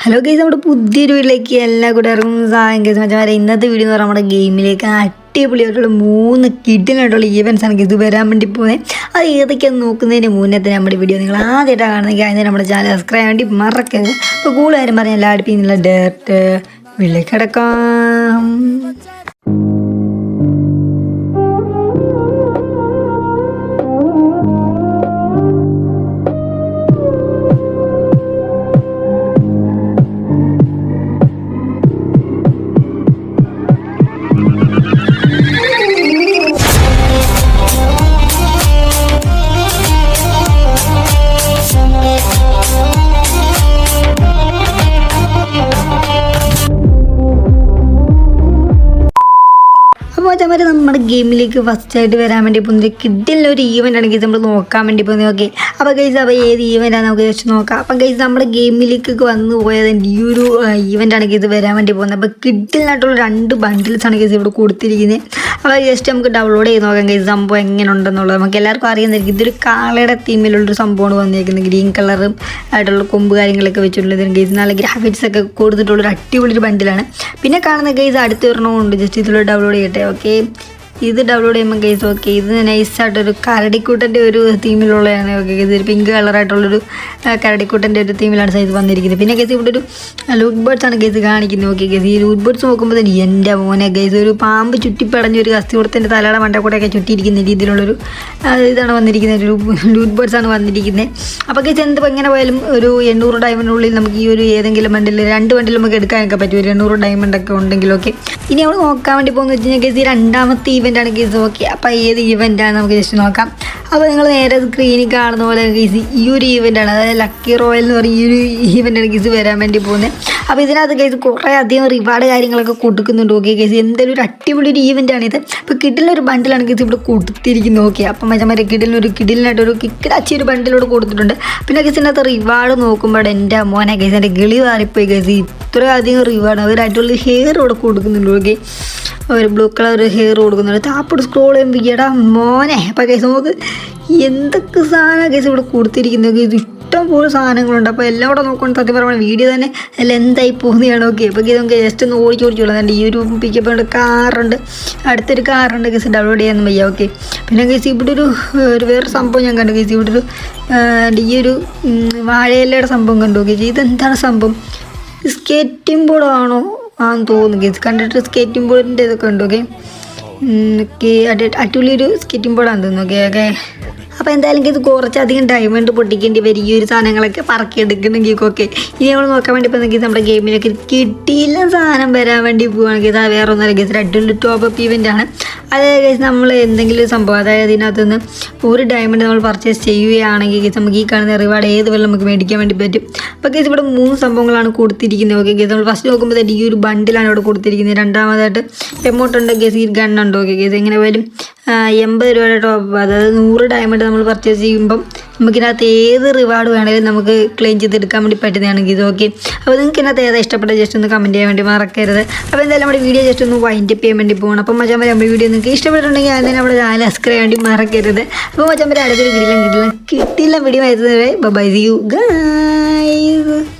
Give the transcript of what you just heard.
Hello guys നമ്മുടെ പുതിയൊരു വീട്ടിലേക്ക് എല്ലാ കൂട്ടുകാർക്കും സഹായം ഗൈസ് മച്ചാമാരെ ഇന്നത്തെ വീഡിയോ എന്ന് പറഞ്ഞാൽ നമ്മുടെ ഗെയിമിലേക്ക് അടിപൊളിയായിട്ടുള്ള മൂന്ന് കിഡിലായിട്ടുള്ള ഈവൻസ് ആണ് ഇത് വരാൻ വേണ്ടി പോകുന്നത് അത് ഏതൊക്കെയാണെന്ന് നോക്കുന്നതിന് മുന്നേ തന്നെ നമ്മുടെ വീഡിയോ നിങ്ങൾ ആദ്യമായിട്ടാണ് കാണുന്നെങ്കിൽ അതിന് നമ്മുടെ ചാനൽ സബ്സ്ക്രൈബ് വേണ്ടി മറക്കരുത്. അപ്പോൾ കൂടുതലും പറഞ്ഞാൽ എല്ലാ അടുപ്പിന്നുള്ള ഡയറക്റ്റ് വീട്ടിലേക്ക് കിടക്കാം മറ്റേ നമ്മുടെ ഗെയിമിലേക്ക് ഫസ്റ്റ് ആയിട്ട് വരാൻ വേണ്ടി പോകുന്നത് കിഡിലെ ഒരു ഈവന്റ് ആണ് ഗൈസ് നമ്മൾ നോക്കാൻ വേണ്ടി പോകുന്നത് ഓക്കെ അപ്പോൾ ഗൈസ് അപ്പോൾ ഏത് ഈവന്റാണ് നമുക്ക് ജസ്റ്റ് നോക്കാം. അപ്പം ഗൈസ് നമ്മുടെ ഗെയിമിലേക്ക് വന്നു പോയത് ഈ ഒരു ഈവന്റ് ആണ് ഗൈസ് വരാൻ വേണ്ടി പോകുന്നത്. അപ്പോൾ കിഡിലായിട്ടുള്ള രണ്ട് ബണ്ടിൽസ് ആണ് ഗൈസ് ഇവിടെ കൊടുത്തിരിക്കുന്നത് അപ്പോൾ ജസ്റ്റ് നമുക്ക് ഡൗൺലോഡ് ചെയ്ത് നോക്കാം ഗൈസ് സംഭവം എങ്ങനെ ഉണ്ടെന്നുള്ളത് നമുക്ക് എല്ലാവർക്കും അറിയുന്നതായിരിക്കും. ഇതൊരു കാളയുടെ തീമിലുള്ളൊരു സംഭവമാണ് വന്നിരിക്കുന്നത് ഗ്രീൻ കളറും ആയിട്ടുള്ള കൊമ്പ് കാര്യങ്ങളൊക്കെ വെച്ചിട്ടുള്ളത് ഗൈസ് നല്ല ഗ്രാഫിക്സ് ഒക്കെ കൊടുത്തിട്ടുള്ളൊരു അടിപൊളി ഒരു ബണ്ടിലാണ് പിന്നെ കാണുന്ന ഗൈസ് അടുത്ത് വരണമുണ്ട് ജസ്റ്റ് ഇതിലൂടെ ഡൗൺലോഡ് ചെയ്യട്ടെ. ഓക്കെ ഇത് ഡൗൺലോഡ് ചെയ്യുമ്പോൾ ഗൈസ് ഓക്കെ ഇത് നൈസായിട്ടൊരു കരടിക്കൂട്ടന്റെ ഒരു തീമിലുള്ളതാണ് ഓക്കെ ഇത് ഒരു പിങ്ക് കളറായിട്ടുള്ളൊരു കരടിക്കൂട്ടന്റെ ഒരു തീമിലാണ് സൈസ് വന്നിരിക്കുന്നത്. പിന്നെ ഗൈസ് ഇവിടെ ഒരു ലൂക്ക് ബേർഡ്സ് ആണ് ഗൈസ് കാണിക്കുന്നത് ഓക്കെ ഗൈസ് ഈ ലൂക്ക് ബേർഡ്സ് നോക്കുമ്പോൾ തന്നെ എന്റെ മോനെ ഗൈസ് ഒരു പാമ്പ് ചുറ്റിപ്പടഞ്ഞൊരു ഒരു കസ്തി കൊടുത്തിന്റെ തലയുടെ മണ്ടക്കൂടെയൊക്കെ ചുറ്റിയിരിക്കുന്ന രീതിയിലുള്ളൊരു ഇതാണ് വന്നിരിക്കുന്നത്. ഒരു ലൂക്ക് ബേർഡ്സ് ആണ് വന്നിരിക്കുന്നത്. അപ്പോൾ ഗൈസ് എന്ത് എങ്ങനെ പോയാലും ഒരു എണ്ണൂറ് ഡയമണ്ടിനുള്ളിൽ നമുക്ക് ഈ ഒരു ഏതെങ്കിലും മണ്ടിൽ രണ്ട് മണ്ടിൽ നമുക്ക് എടുക്കാനൊക്കെ പറ്റും. ഒരു എണ്ണൂറ് ഡയമണ്ട് ഒക്കെ ഉണ്ടെങ്കിലൊക്കെ ഇനി നമ്മൾ നോക്കാൻ വേണ്ടി പോകുന്നത് വെച്ച് കഴിഞ്ഞാൽ ഗൈസ് ഈ രണ്ടാമത്തെ ഈവന്റ് ആണ് ഗീസ് ഓക്കെ അപ്പോൾ ഏത് ഈവന്റാണ് നമുക്ക് ജസ്റ്റ് നോക്കാം. അപ്പോൾ നിങ്ങൾ നേരെ സ്ക്രീനിൽ കാണുന്ന പോലെ ഗീസ് ഈ ഒരു ഈവന്റാണ് അതായത് ലക്കി റോയൽ എന്ന് പറയും ഈ ഒരു ഇവന്റാണ് ഗീസ് വരാൻ വേണ്ടി പോകുന്നത് അപ്പോൾ ഇതിനകത്ത് ഗൈസ് കുറേ അധികം റിവാർഡ് കാര്യങ്ങളൊക്കെ കൊടുക്കുന്നുണ്ട്. ഓക്കെ ഗൈസ് എന്തായാലും ഒരു അടിപൊളി ഒരു ഈവന്റ് ഇത് അപ്പോൾ കിഡിലിന് ഒരു ബണ്ടിലാണ് ഗൈസ് ഇവിടെ കൊടുത്തിരിക്കുന്നത്. ഓക്കെ അപ്പം മറ്റേ കിഡിലിന് ഒരു കിഡിലിനായിട്ട് ഒരു കിക്കിടച്ചി ഒരു ബണ്ടിലൂടെ കൊടുത്തിട്ടുണ്ട്. പിന്നെ ഗൈസ് ഇതിനകത്ത് റിവാർഡ് നോക്കുമ്പോൾ എന്റെ മോനെ ഗൈസ് എന്റെ കിളി മാറിപ്പോയി ഗൈസ് ഇത്രയധികം റിവാർഡ് അവരായിട്ടുള്ള ഹെയർ ഇവിടെ കൊടുക്കുന്നുണ്ട്. ഓക്കെ ഒരു ബ്ലൂ കളർ ഹെയർ കൊടുക്കുന്നുണ്ട്. താപ്പോട്ട് സ്ക്രോൾ ചെയ്യുമ്പോൾ എടാ മോനെ അപ്പം കേസ് നമുക്ക് എന്തൊക്കെ സാധനം കേസ് ഇവിടെ കൊടുത്തിരിക്കുന്നത് ഇത് ഇഷ്ടം പോലെ സാധനങ്ങളുണ്ട്. അപ്പോൾ എല്ലാം കൂടെ നോക്കുകയാണ് സത്യം പറയുമ്പോൾ വീഡിയോ തന്നെ അല്ല എന്തായി പോകുന്നതാണ് ഓക്കെ അപ്പോൾ ഇത് നമുക്ക് ജസ്റ്റ് ഒന്ന് ഓടിച്ച് ഓടിച്ചോളാം ഈ ഒരു പിക്കപ്പ് ഉണ്ട്. കാറുണ്ട് അടുത്തൊരു കാറുണ്ട് കേസ് ഡൗൺലോഡ് ചെയ്യാൻ വയ്യ. ഓക്കെ പിന്നെ കേസ് ഇവിടെ ഒരു ഒരു വേറെ സംഭവം ഞാൻ കണ്ടു കേസ് ഇവിടെ ഒരു ഈ ഒരു വാഴയിലയുടെ സംഭവം കണ്ടു. ഓക്കെ ഇതെന്താണ് സംഭവം? സ്കേറ്റിംഗ് ബോർഡാണോ ആന്ന് തോന്നുന്നു ഗേസ് കണ്ടിട്ട് സ്കേറ്റിംഗ് ബോർഡിന്റെ ഇതൊക്കെ ഉണ്ട് ഓക്കെ അടിപൊളി ഒരു സ്കേറ്റിംഗ് ബോർഡാണെന്ന് തോന്നുന്നു ഓക്കെ ഓക്കെ അപ്പോൾ എന്തായാലും ഇത് കുറച്ചധികം ഡയമണ്ട് പൊട്ടിക്കേണ്ടി വരും. ഈ ഒരു സാധനങ്ങളൊക്കെ പറക്കിയെടുക്കണമെങ്കിൽ ഓക്കെ ഇനി നമ്മൾ നോക്കാൻ വേണ്ടി പോകുന്നെങ്കിൽ നമ്മുടെ ഗെയിമിലൊക്കെ കിട്ടിയില്ല സാധനം വരാൻ വേണ്ടി പോവുകയാണെങ്കിൽ ഇത് വേറെ ഒന്നല്ല ഗേസ് അടിപൊളി ടോപ്പ് അപ്പ് ഇവന്റ് ആണ്. ഗൈസ് നമ്മൾ എന്തെങ്കിലും ഒരു സംഭവം അതായത് ഇതിനകത്തുനിന്ന് ഒരു ഡയമണ്ട് നമ്മൾ പർച്ചേസ് ചെയ്യുകയാണെങ്കിൽ നമുക്ക് ഈ കാണുന്ന റിവാർഡ് ഏത് വേണം നമുക്ക് മേടിക്കാൻ വേണ്ടി പറ്റും. അപ്പോൾ കേസ് ഇവിടെ മൂന്ന് സംഭവങ്ങളാണ് കൊടുത്തിരിക്കുന്നത്. ഓക്കെ കേസ് നമ്മൾ ഫസ്റ്റ് നോക്കുമ്പോൾ തന്നെ ഈ ഒരു ബണ്ടിലാണ് ഇവിടെ കൊടുത്തിരിക്കുന്നത്. രണ്ടാമതായിട്ട് എമൗണ്ട് ഉണ്ട് കേസ് ഈ ഗണ്ണുണ്ടോ ഓക്കെ കേസ് എങ്ങനെ പോയാലും എൺപത് രൂപയുടെ ടോപ്പ് അതായത് നൂറ് ഡയമണ്ട് നമ്മൾ പർച്ചേസ് ചെയ്യുമ്പം നമുക്കിതിനകത്ത് ഏത് റിവാർഡ് വേണമെങ്കിലും നമുക്ക് ക്ലെയിം ചെയ്തെടുക്കാൻ വേണ്ടി പറ്റുന്നതാണെങ്കിൽ ഇത് ഓക്കെ അപ്പോൾ നിങ്ങൾക്ക് ഇതിനകത്ത് ഏതാ ഇഷ്ടപ്പെട്ട ജസ്റ്റ് ഒന്ന് കമന്റ് ചെയ്യാൻ വേണ്ടി മറക്കരുത്. അപ്പോൾ എന്തായാലും നമ്മുടെ വീഡിയോ ജസ്റ്റ് ഒന്ന് വൈൻഡ് അപ്പ് ചെയ്യാൻ വേണ്ടി പോകണം അപ്പോൾ മച്ചാൻ നമ്മുടെ വീഡിയോ നിങ്ങൾക്ക് ഇഷ്ടപ്പെട്ടിട്ടുണ്ടെങ്കിൽ അതിന് നമ്മുടെ ചാനൽ സബ്സ്ക്രൈബ് വേണ്ടി മറക്കരുത്. അപ്പോൾ മച്ചാൻ വരെ അടുത്തൊരു കിട്ടില്ല കിട്ടില്ല കിട്ടില്ല വീഡിയോ ആയിരുന്നു ബൈ യു ഗൈസ്